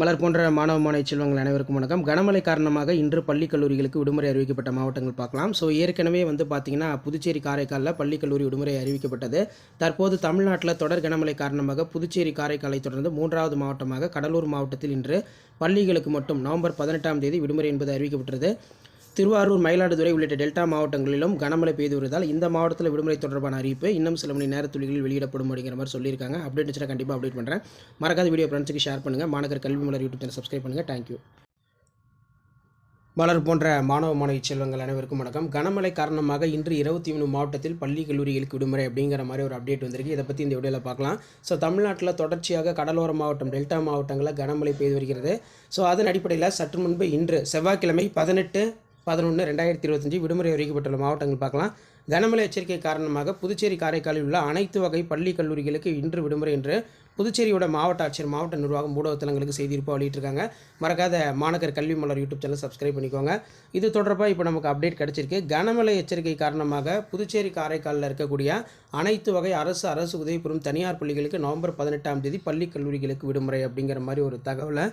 மலர் போன்ற மாணவ மாணவி செல்வங்கள் அனைவருக்கும் வணக்கம். கனமழை காரணமாக இன்று பள்ளி கல்லூரிகளுக்கு விடுமுறை அறிவிக்கப்பட்ட மாவட்டங்கள் பார்க்கலாம். ஸோ ஏற்கனவே வந்து பார்த்திங்கன்னா புதுச்சேரி காரைக்காலில் பள்ளி கல்லூரி விடுமுறை அறிவிக்கப்பட்டது. தற்போது தமிழ்நாட்டில் தொடர் கனமழை காரணமாக புதுச்சேரி காரைக்காலை தொடர்ந்து மூன்றாவது மாவட்டமாக கடலூர் மாவட்டத்தில் இன்று பள்ளிகளுக்கு மட்டும் நவம்பர் பதினெட்டாம் தேதி விடுமுறை என்பது அறிவிக்கப்பட்டது திருவாரூர் மயிலாடுதுறை உள்ளிட்ட டெல்டா மாவட்டங்களிலும் கனமழை பெய்து வருவதால் இந்த மாவட்டத்தில் விடுமுறை தொடர்பான அறிவிப்பு இன்னும் சில மணி நேரத்துளிகளில் வெளியிடப்படும் அப்படிங்கிற மாதிரி சொல்லியிருக்காங்க. அப்டேட் இருந்துச்சுன்னா கண்டிப்பாக அப்டேட் பண்ணுறேன் மறக்காத வீடியோ ஃப்ரெண்ட்ஸுக்கு ஷேர் பண்ணுங்கள் Maanavar Kalvi Malar YouTube channel subscribe பண்ணுங்கள் தேங்க்யூ மலர் போன்ற மாணவ மாணவி செல்வங்கள் அனைவருக்கும் வணக்கம். கனமழை காரணமாக இன்று இருபத்தி மூணு மாவட்டத்தில் பள்ளி கல்லூரிகளுக்கு விடுமுறை அப்படிங்கிற மாதிரி ஒரு அப்டேட் வந்திருக்கு. இதை பற்றி இந்த வீடியோவில் பார்க்கலாம். ஸோ தமிழ்நாட்டில் தொடர்ச்சியாக கடலோர மாவட்டம் டெல்டா மாவட்டங்களில் கனமழை பெய்து வருகிறது. ஸோ அதன் அடிப்படையில் சற்று முன்பு இன்று செவ்வாய்க்கிழமை பதினெட்டு பதினொன்று ரெண்டாயிரத்தி இருபத்தஞ்சி விடுமுறை அறிவிக்கப்பட்டுள்ள மாவட்டங்கள் பார்க்கலாம். கனமழை எச்சரிக்கை காரணமாக புதுச்சேரி காரைக்காலில் உள்ள அனைத்து வகை பள்ளி கல்லூரிகளுக்கு இன்று விடுமுறை என்று புதுச்சேரியோட மாவட்ட ஆட்சியர் மாவட்ட நிர்வாகம் ஊடகத்தலங்களுக்கு செய்திருப்பா வெளியிட்டிருக்காங்க. மறக்காத மாநகர் Kalvi Malar YouTube channel subscribe பண்ணிக்கோங்க. இது தொடர்பாக இப்போ நமக்கு அப்டேட் கிடச்சிருக்கு. கனமழை எச்சரிக்கை காரணமாக புதுச்சேரி காரைக்காலில் இருக்கக்கூடிய அனைத்து வகை அரசு அரசு உதவி பெறும் தனியார் பள்ளிகளுக்கு நவம்பர் பதினெட்டாம் தேதி பள்ளி கல்லூரிகளுக்கு விடுமுறை அப்படிங்கிற மாதிரி ஒரு தகவலை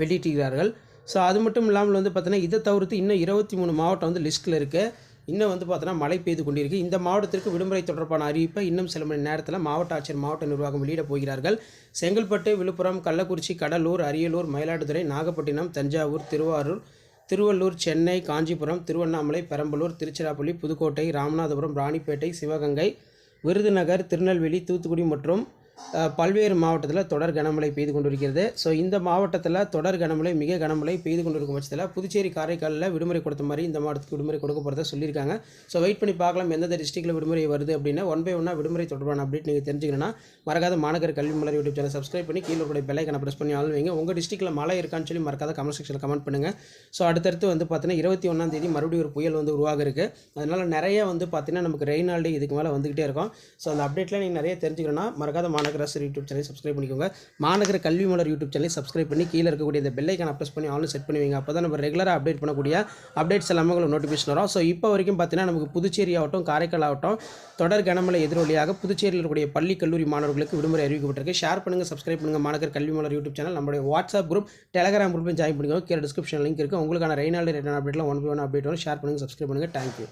வெளியிட்டிருக்கிறார்கள். ஸோ அது மட்டும் இல்லாமல் வந்து பார்த்தீங்கன்னா இதை தவிர்த்து இன்னும் இருபத்தி மூணு மாவட்டம் வந்து லிஸ்ட்டில் இருக்குது இன்னும் வந்து பார்த்தோன்னா மழை பெய்து கொண்டிருக்கு. இந்த மாவட்டத்திற்கு விடுமுறை தொடர்பான அறிவிப்பை இன்னும் சில மணி நேரத்தில் மாவட்ட ஆட்சியர் மாவட்ட நிர்வாகம் வெளியிட போகிறார்கள். செங்கல்பட்டு விழுப்புரம் கள்ளக்குறிச்சி கடலூர் அரியலூர் மயிலாடுதுறை நாகப்பட்டினம் தஞ்சாவூர் திருவாரூர் திருவள்ளூர் சென்னை காஞ்சிபுரம் திருவண்ணாமலை பெரம்பலூர் திருச்சிராப்பள்ளி புதுக்கோட்டை ராமநாதபுரம் ராணிப்பேட்டை சிவகங்கை விருதுநகர் திருநெல்வேலி தூத்துக்குடி மற்றும் பல்வேறு மாவட்டத்தில் தொடர் கனமழை பெய்து கொண்டிருக்கிறது. ஸோ இந்த மாவட்டத்தில் தொடர் கனமழை மிக கனமழை பெய்து கொண்டிருக்கும் பட்சத்தில் புதுச்சேரி காரைக்காலில் விடுமுறை கொடுத்த மாதிரி இந்த மாவட்டத்துக்கு விடுமுறை கொடுக்க போகிறதா சொல்லியிருக்காங்க. ஸோ வெயிட் பண்ணி பார்க்கலாம் எந்தெந்த டிஸ்ட்ரிக்ட்டில் விடுமுறை வருது அப்படின்னா. ஒன் பை ஒன்னாக விடுமுறை தொடர்பான அப்டேட் நீங்கள் தெரிஞ்சுக்கணும்னா மறக்காத மாநகர Kalvi Malar YouTube channel subscribe பண்ணி கீழே கூட பெல்லைக்கனை ப்ரெஸ் பண்ணி ஆள் வைங்க. உங்கள் டிஸ்ட்ரிக்ட்டில் மழை இருக்கான்னு சொல்லி மறக்காத கமெண்ட் செக்ஷனில் கமெண்ட் பண்ணுங்கள் ஸோ அடுத்தடுத்து வந்து பார்த்தீங்கன்னா இருபத்தி ஒன்றாம் தேதி மறுபடியும் ஒரு புயல் வந்து உருவாக இருக்குது அதனால் நிறைய வந்து பார்த்தீங்கன்னா நமக்கு ரெயின் ஆல்டே இதுக்கு மேலே வந்துக்கிட்டே இருக்கும். ஸோ அந்த அப்டேட்டில் நீங்கள் நிறைய தெரிஞ்சுக்கணும்னா மறக்காத மாநகர அரசு யூடியூப் சேனல் சப்ஸ்கிரைப் பண்ணிக்கோங்க. மாநகர கல்வி மலர் யூடியூப் சேனலை சப்ஸ்கிரைப் பண்ணி கீழே இருக்கக்கூடிய இந்த பெல்லைக்கான ப்ரெஸ் பண்ணி ஆன்லைன் செட் பண்ணுவீங்க. அப்போ தான் நம்ம ரெகுலராக அப்டேட் பண்ணக்கூடிய அப்டேட்ஸ் எல்லாமே உங்களுக்கு நோட்டிஃபிகேஷன் வரும். ஸோ இப்போ வரைக்கும் பார்த்தீங்கன்னா நமக்கு புதுச்சேரி ஆகட்டும் காரைக்கால் ஆகட்டும் தொடர் கனமழை எதிரொலியாக புதுச்சேரியில் இருக்கக்கூடிய பள்ளி கல்லூரி மாணவர்களுக்கு விடுமுறை அறிவிக்கப்பட்டிருக்கு. ஷேர் பண்ணுங்கள் சப்ஸ்கிரைப் பண்ணுங்கள் மாநகர் கல்வி மலர் யூடியூப் சேனல் நம்மளுடைய வாட்ஸ்அப் குரூப் டெலகிராம் குரூப்லையும் ஜாயின் பண்ணிக்கோங்க. கீழே டிஸ்கிரிப்ஷன் லிங்க் இருக்குது உங்களுக்கான ரெய்னால் ரிட்டர்ன் அப்டேட்லாம் ஒன் பை ஒன் அப்டேட் வரும். ஷேர் பண்ணுங்கள் சப்ஸ்கிரைப் பண்ணுங்கள் தேங்க்யூ